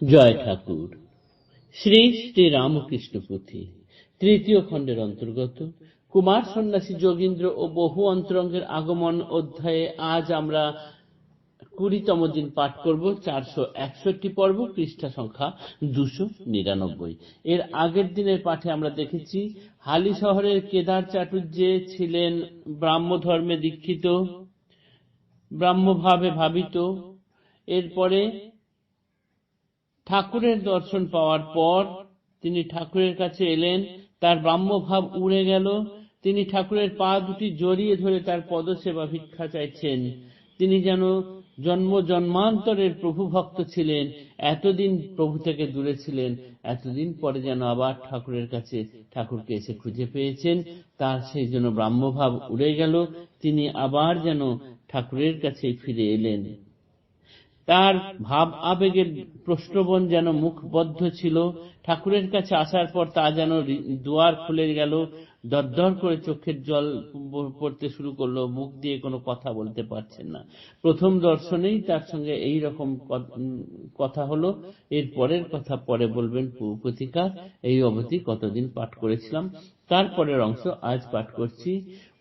জয় ঠাকুর। শ্রী শ্রী রামকৃষ্ণ পুঁথি, তৃতীয় খণ্ডের অন্তর্গত। কুমার সন্ন্যাসী যোগীন্দ্র ও বহু অন্তরঙ্গের আগমন অধ্যায়ে আজ আমরা কুড়িতম দিন পাঠ করব, চারশো একষট্টি পর্ব, পৃষ্ঠা সংখ্যা দুশো নিরানব্বই। এর আগের দিনের পাঠে আমরা দেখেছি, হালি শহরের কেদার চাটুর্যে ছিলেন ব্রাহ্ম ধর্মে দীক্ষিত, ব্রাহ্মভাবে ভাবিত। এরপরে ঠাকুরের দর্শন পাওয়ার পর তিনি ঠাকুরের কাছে এলেন, তার ব্রাহ্মভাব উড়ে গেল, তিনি ঠাকুরের পা দুটি জড়িয়ে ধরে তার পদসেবা ভিক্ষা চাইছেন। তিনি যেন জন্ম জন্মান্তরের প্রভু ভক্ত ছিলেন, এতদিন প্রভু থেকে দূরে ছিলেন, এতদিন পরে যেন আবার ঠাকুরের কাছে ঠাকুরকে এসে খুঁজে পেয়েছেন, তার সেই জন্য ব্রাহ্মভাব উড়ে গেল, তিনি আবার যেন ঠাকুরের কাছে ফিরে এলেন। তার ভাব আবেগের প্রশ্নবন যেন মুখবদ্ধ ছিল, ঠাকুরের কাছে আসার পর তা যেন দুয়ার খুলে গেল, দরদর করে চোখের জল পড়তে শুরু করল, মুখ দিয়ে কোনো কথা বলতে পারছেন না। প্রথম দর্শনেই তার সঙ্গে এই রকম কথা হলো, এর পরের কথা পরে বলবেন প্রতিকার, এই অবধি কতদিন পাঠ করেছিলাম। তারপরের অংশ আজ পাঠ করছি।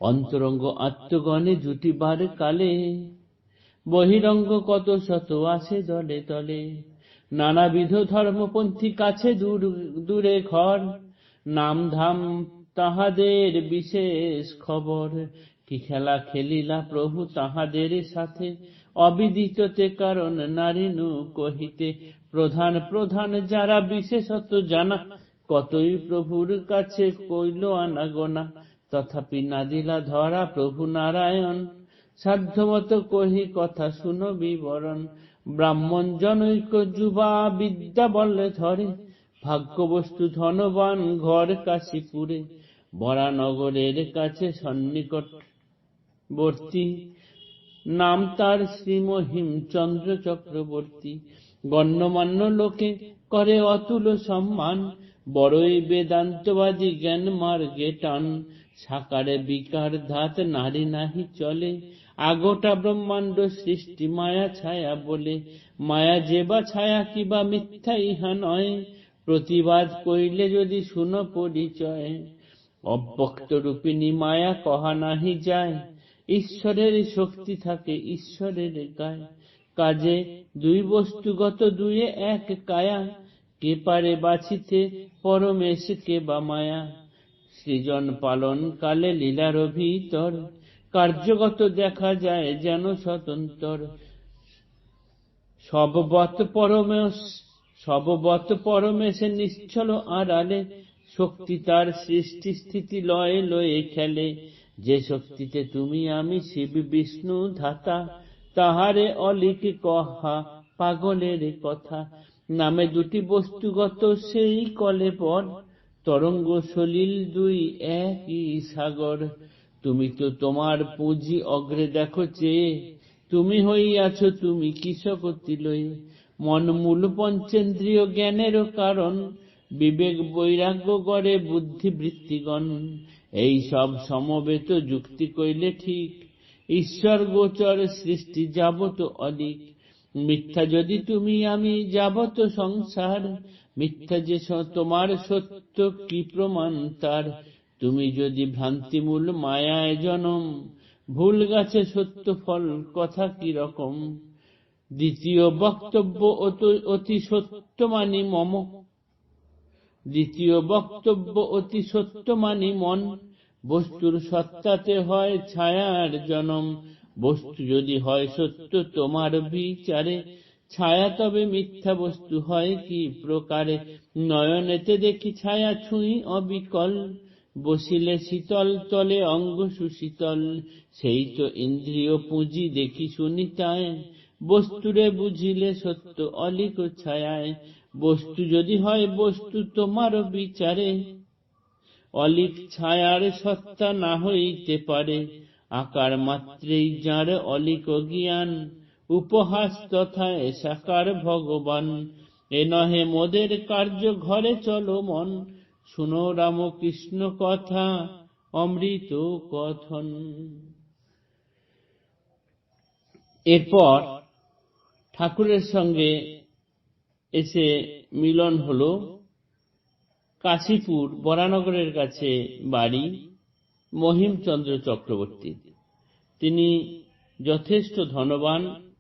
অন্তরঙ্গ আত্মগণে জুটিবার কালে বহিরঙ্গ কত শত আছে দলে তলে। নানাবিধ ধর্মপন্থী কাছে দূর, দূরে ঘর। নাম ধাম তাহাদের বিশেষ খবর। কি খেলা খেলিলা প্রভু তাহাদের সাথে? অবিদিততে কারণ নারীনু কহিতে। প্রধান প্রধান যারা বিশেষত জানা, কতই প্রভুর কাছে কইল আনাগোনা। তথাপি না দিলা ধরা প্রভু নারায়ণ। সাধ্যমত কহি কথা শুনো বিবরণ। ব্রাহ্মণ জনৈক যুবা বিদ্যা বললে ধরে, ভাগ্যবস্তু ধনবান ঘর কাশীপুরে, বরানগরের কাছে সন্নিকটবর্তী নাম তার শ্রীমহিম চন্দ্র চক্রবর্তী। গণ্যমান্য লোকে করে অতুল সম্মান, বড়ই বেদান্তবাদী জ্ঞান মার্গে টান। সাকারে বিকার ধাত নারী নাহি চলে আগোটা ব্রহ্মাণ্ড সৃষ্টি, মায়া, ছায়া বলে। মায়া যে বা ছায়া কিবা মিথ্যা, ইহা নয়। প্রতিবাদ করিলে যদি শুন পরিচয়। অব্যক্ত রূপিণী মায়া কহা নাহি যায়। ঈশ্বরের শক্তি থাকে ঈশ্বরের গায়ে। কাজে দুই বস্তুগত দুয়ে এক কায়া। কে পারে বাছিতে পরমেশ, কে বা মায়া। সৃজন পালন কালে লীলার ভিতর কার্যগত দেখা যায় যেন স্বতন্ত্র। সববত পরমেশ সববত পরমেশে নিশ্চল আড়ালে, শক্তি তার সৃষ্টি স্থিতি লয়ে লয়ে খেলে। যে শক্তিতে তুমি, আমি শিব, বিষ্ণু, ধাতা, তাহারে অলিক, কহা, পাগলের কথা, নামে দুটি বস্তুগত সেই কলে পর তরঙ্গ সলিল দুই একই সাগর। তুমি তো তোমার পুঁজি অগ্রে দেখো চেয়ে তুমি হইয়াছ তুমি কিসকতি লয়ে মন মূল পঞ্চেন্দ্রিয় জ্ঞানেরও কারণ, বিবেক বৈরাগ্য গড়ে বুদ্ধি বৃত্তিগণ এই সব সমবেত যুক্তি কইলে ঠিক, ঈশ্বর গোচর সৃষ্টি যাবত অলিক মিথ্যা যদি তুমি আমি যাবত সংসার, মিথ্যা যে তোমার সত্য কি প্রমাণ তার? তুমি যদি ভ্রান্তিমূল মায়ায় জনম, ভুল গাছে সত্য ফল, কথা কি রকম? দ্বিতীয় বক্তব্য অতি সত্য মানি মম। দ্বিতীয় বক্তব্য অতি সত্য মানি মন। বস্তুর সত্তাতে হয় ছায়ার জনম। বস্তু যদি হয় সত্য, তোমার বিচারে। ছায়া তবে মিথ্যা বস্তু হয় কি প্রকারে? নয়নেতে দেখি ছায়া ছুঁই অবিকল। বসিলে শীতল তলে অঙ্গ সুশীতল, সেই তো ইন্দ্রিয় পুঁজি দেখি শুনি তাই বস্তুরে বুঝিলে সত্য অলিক ছায়ায়, বস্তু যদি হয় বস্তু তোমার বিচারে। অলিক ছায়ার সত্তা না হইতে পারে, আকার মাত্রেই যার অলিক জ্ঞান। উপহাস তথায় সাকার ভগবান, এ নহে মোদের কার্য ঘরে চলো মন শুনো রামকৃষ্ণ কথা, অমৃত কথন। এরপর ঠাকুরের সঙ্গে এসে মিলন হল কাশীপুর বরানগরের কাছে বাড়ি মহিমচন্দ্র চক্রবর্তী। তিনি যথেষ্ট ধনবান।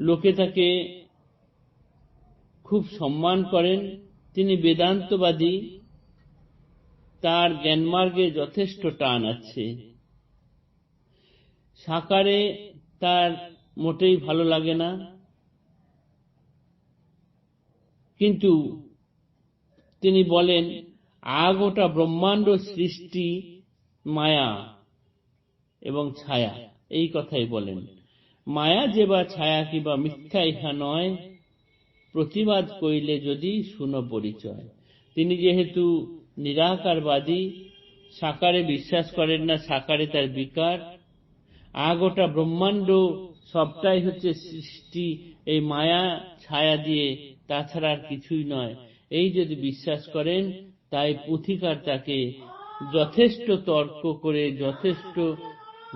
লোকে তাকে খুব সম্মান করেন। তিনি বেদান্তবাদী। তার জ্ঞানমার্গে যথেষ্ট টান আছে। সাকারে তার মোটেই ভালো লাগে না। কিন্তু তিনি বলেন আগোটা ব্রহ্মাণ্ড সৃষ্টি, মায়া এবং ছায়া। এই কথাই বলেন। মায়া যে বা ছায়া কিবা মিথ্যা, ইহা নয়। প্রতিবাদ কইলে যদি শুনো পরিচয় তিনি যেহেতু নিরাকারবাদী, সাকারে বিশ্বাস করেন না, সাকারে তার বিকার আগোটা ব্রহ্মাণ্ড সবটাই হচ্ছে সৃষ্টি, এই মায়া, ছায়া দিয়ে, তাছাড়া আর কিছুই নয়। এই যদি বিশ্বাস করেন, তাই পুঁথিকার তাকে যথেষ্ট তর্ক করে, যথেষ্ট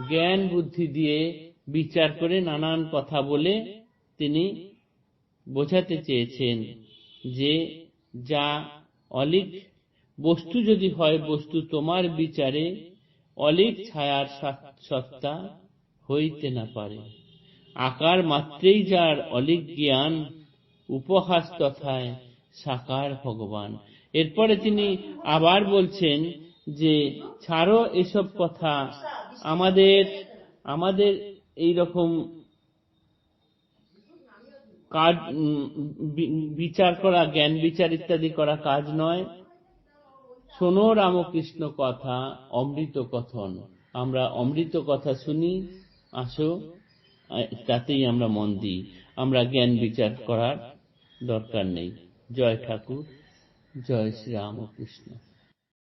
জ্ঞান বুদ্ধি দিয়ে বিচার করে নানান কথা বলে তিনি বোঝাতে চেয়েছেন যে, যা অলিক বস্তু যদি হয়, বস্তু তোমার বিচারে, অলিক ছায়ার সত্তা হইতে না পারে। আকার মাত্রেই যার অলিক জ্ঞান, উপহাস তথায় সাকার ভগবান। এরপরে তিনি আবার বলছেন যে, ছাড়ো এসব কথা, আমাদের আমাদের এই রকম কাজ বিচার করা, জ্ঞান বিচার ইত্যাদি করা কাজ নয়। শোনো রামকৃষ্ণ কথা, অমৃত কথন। আমরা অমৃত কথা শুনি, আসো তাতেই আমরা মন দিই। আমরা জ্ঞান বিচার করার দরকার নেই। জয় ঠাকুর, জয় শ্রী রামকৃষ্ণ।